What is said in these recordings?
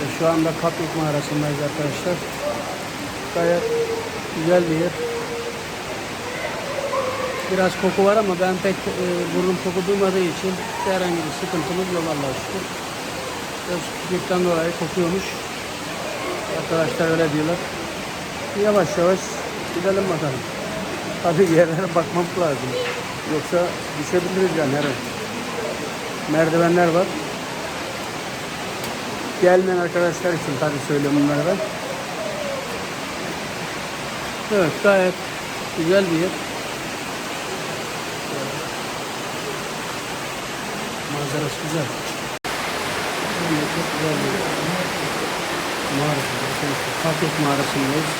Evet, Şu anda Kaplık mağarasındayız arkadaşlar. Gayet güzel bir yer. Biraz koku var ama ben pek e, burnum koku duymadığı için herhangi bir sıkıntımız yok Allah'a şükür. Biraz küçükten dolayı kokuyormuş. Arkadaşlar öyle diyorlar. Yavaş yavaş gidelim bakalım. Tabii yerlere bakmam lazım. Yoksa düşebiliriz yani her an. Merdivenler var. Gelmeyen arkadaşlar için tabii söylüyorum bunları ben. Evet gayet güzel bir yer. Manzarası güzel. Çok güzel bir yer. Mağarası. Kaplık mağarasındayız.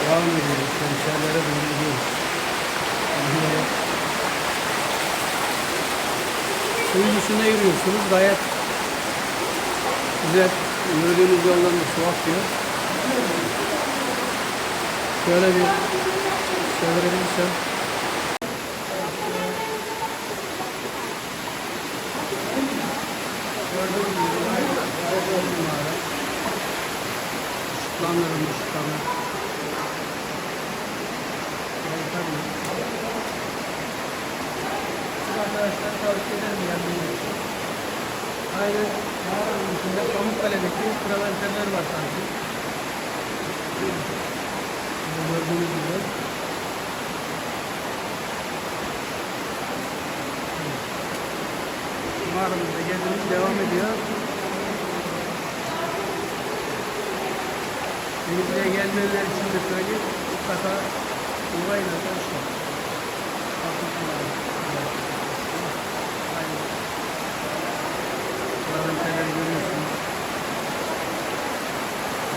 Devam ediyoruz. Konserlere doğru gidiyoruz. Suyun üstünde yürüyorsunuz. Gayet güzel. Yürüdüğünüz yoldan da su akıyor. Şöyle bir çevirebilirsem. Gördüğünüz gibi bir yer. Arkadaşlar tavsiye ederim gelmeyi. Aynı içinde Pamukkale'deki travertenler var sanki. Burada gördüğünüz gibi. Mağaramızda gezimiz devam ediyor. Denizli'ye gelmeyenler için de söyleyeyim. Mutlaka uğrayın arkadaşlar. Aynen. Traventerleri görüyorsunuz.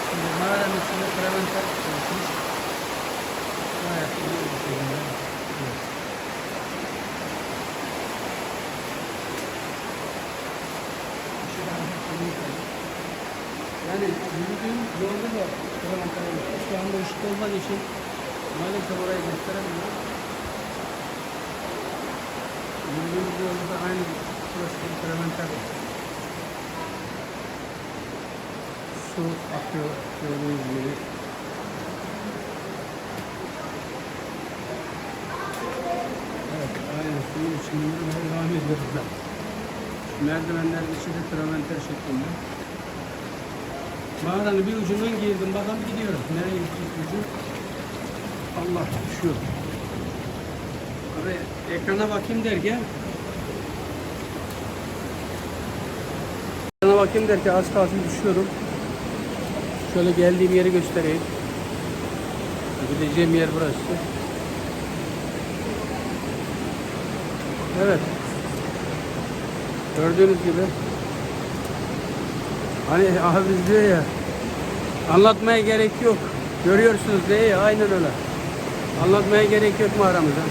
Şimdi mağaranın içinde traventer oluşmuş. Gayet iyi bir şekilde. Evet. Yani yürüdüğüm yolda da traventer oluşmuş. Şu anda ışık olmadığı için maalesef orayı gösteremiyorum. Yürüdüğümüz yolda da aynı traventer var. Su akıyor gördüğünüz gibi. Evet, aynen suyun içinde yürümeye devam ediyoruz. Merdivenler içinde traventer şeklinde. Mağaranın bir ucundan girdim, bakalım gidiyorum. Nereye gidecek ucu? Allah düşüyor. Abi ekrana bakayım derken Ekrana bakayım derken az kalsın düşüyorum. Şöyle geldiğim yeri göstereyim. Gideceğim yer burası. Evet. Gördüğünüz gibi. Hani abi diyor ya. Anlatmaya gerek yok. Görüyorsunuz değil mi? Aynen öyle. Anlatmaya gerek yok mu aramızda?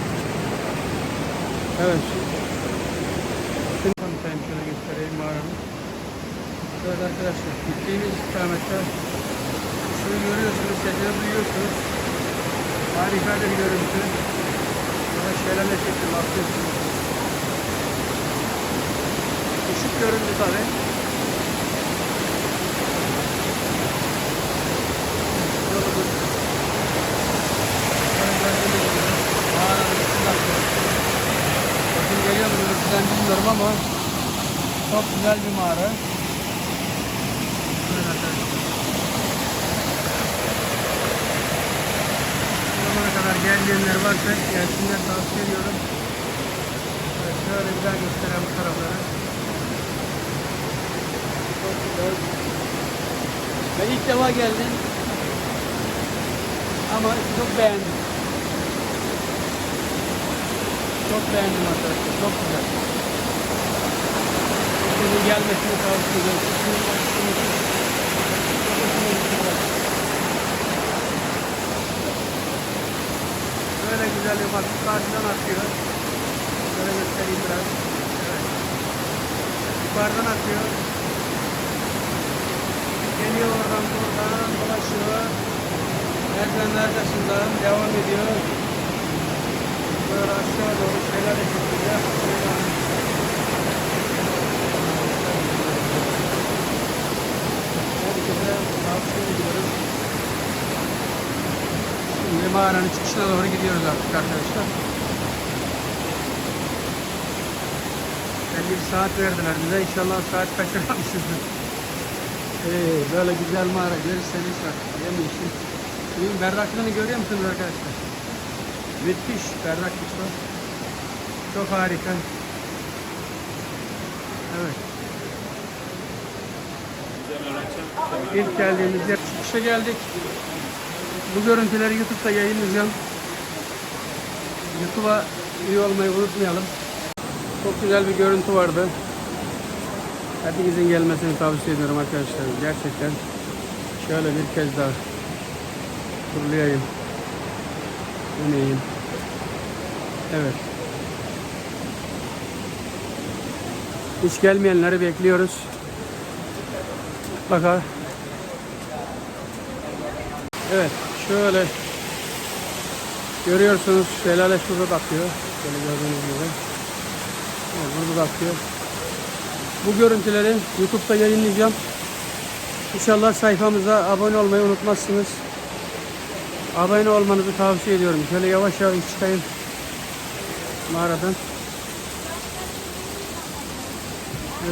Evet. Şimdi şöyle göstereyim mağaramı. Evet arkadaşlar gittiğimiz istikamette suyu görüyorsunuz, sesini duyuyorsunuz. Harika bir görüntü. Burada şelale şeklinde bakıyorsunuz. Işık görüntü tabi. Yolumuz. Böyle gördüğünüz gibi mağaranın içinden Bakın geliyor mu sizden bilmiyorum ama çok güzel bir mağara. Buyurun arkadaşlar. Bu zamana gelmeyenler varsa gelsinler tavsiye ediyorum. Şöyle bir daha göstereyim bu güzel. Ben ilk defa geldim. Ama çok beğendim. Çok beğendim arkadaşlar. Çok güzel. Sizin gelmesini tavsiye ediyorum. Bir bak karşıdan akıyor. Şöyle göstereyim biraz. Evet. Yukarıdan akıyor. Geliyor oradan buradan dolaşıyor. Merdivenler taşından devam ediyor. Böyle aşağı doğru şeyler yapıyor. Mağaranın çıkışına doğru gidiyoruz artık arkadaşlar. Belli bir saat verdiler bize. İnşallah saat kaçırmamışızdır. Ee, böyle güzel mağara görürseniz bak yemişim. Suyun berraklığını görüyor musunuz arkadaşlar? Müthiş berrak bir su. Çok harika. Evet. İlk geldiğimiz yer çıkışa geldik. Bu görüntüleri YouTube'da yayınlayacağım. YouTube'a üye olmayı unutmayalım. Çok güzel bir görüntü vardı. Hepinizin gelmesini tavsiye ediyorum arkadaşlar. Gerçekten şöyle bir kez daha turlayayım. Deneyeyim. Evet. Hiç gelmeyenleri bekliyoruz. Mutlaka. Evet. Şöyle görüyorsunuz şelale şurada da akıyor. Böyle gördüğünüz gibi. Burada da akıyor. Bu görüntüleri YouTube'da yayınlayacağım. İnşallah sayfamıza abone olmayı unutmazsınız. Abone olmanızı tavsiye ediyorum. Şöyle yavaş yavaş çıkayım mağaradan.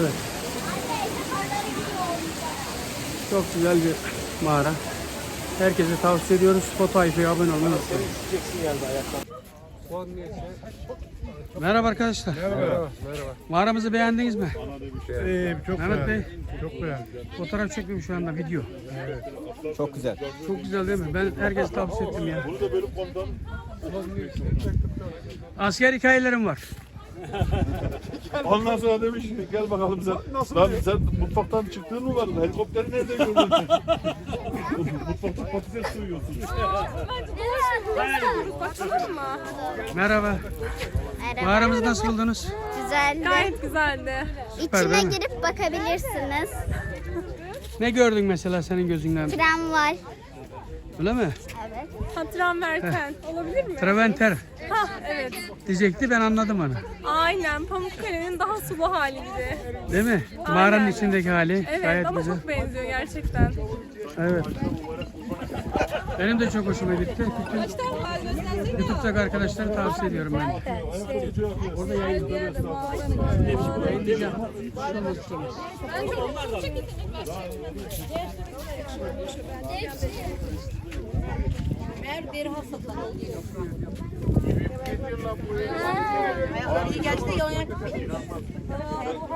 Evet. Çok güzel bir mağara. Herkese tavsiye ediyoruz. Spotify'a abone olmayı unutmayın. Merhaba arkadaşlar. Merhaba. Mağaramızı beğendiniz mi? Ee, çok Mehmet Bey, beğendim. Çok beğendim. fotoğraf çekiyorum şu anda video. Çok güzel. Çok güzel değil mi? Ben herkese tavsiye ettim ya. Asker hikayelerim var. Ondan sonra demiş ki, gel bakalım sen. Lan sen mutfaktan çıktığın mı vardı? Helikopteri nerede gördün? Mutfakta patates soyuyorsun. Bakalım mı? Merhaba. Mağaramızı nasıl buldunuz? Güzeldi. Gayet güzeldi. Süper İçine değil mi? girip bakabilirsiniz. Ne gördün mesela senin gözünden? Tramvay. Öyle mi? Evet. Hatırlam verken. Olabilir mi? Traventer Hah evet. diyecekti ben anladım onu. Aynen Pamukkale'nin daha sulu hali gibi. Değil mi? Mağaranın içindeki hali Evet gayet ama güzel. çok benziyor gerçekten. Evet. Benim de çok hoşuma gitti. Bütün YouTube'daki arkadaşları tavsiye ediyorum ben de.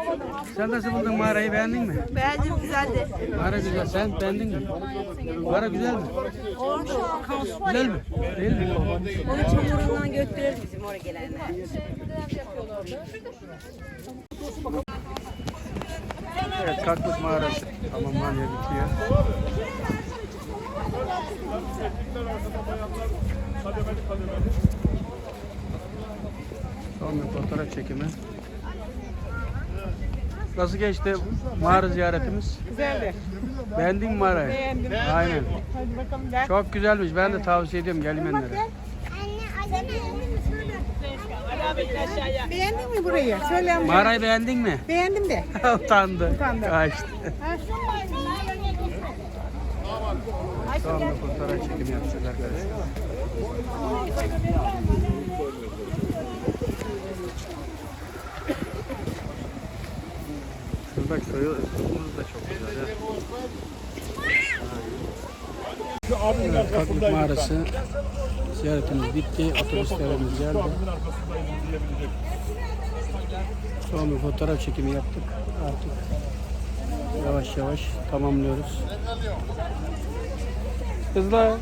Orada. Sen nasıl buldun mağarayı beğendin mi? Beğendim güzeldi. Mağara güzel. Sen beğendin mi? Mağara güzel mi? Güzel mi? Değil mi? Onu çamurundan götürür bizim oraya gelenler. Evet, Kakluk Mağarası tamamlanıyor, bitiyor. Son bir fotoğraf çekimi. Nasıl geçti mağara ziyaretimiz? Güzeldi. Beğendin mi mağarayı? Beğendim. Aynen. Hadi bakalım gel. Çok güzelmiş. Ben de tavsiye ediyorum gelmeyenlere. Beğendin mi burayı? Söyle amca. Mağarayı beğendin mi? Beğendim de. Utandı. Utandı. Kaçtı. Bir fotoğraf çekimi yapacağız arkadaşlar. Şuradaki soyu suyumuz da çok güzel. ya. Evet, Kaklık Mağarası ziyaretimiz bitti. Otobüslerimiz geldi. Son bir fotoğraf çekimi yaptık. Artık yavaş yavaş tamamlıyoruz. Kızlar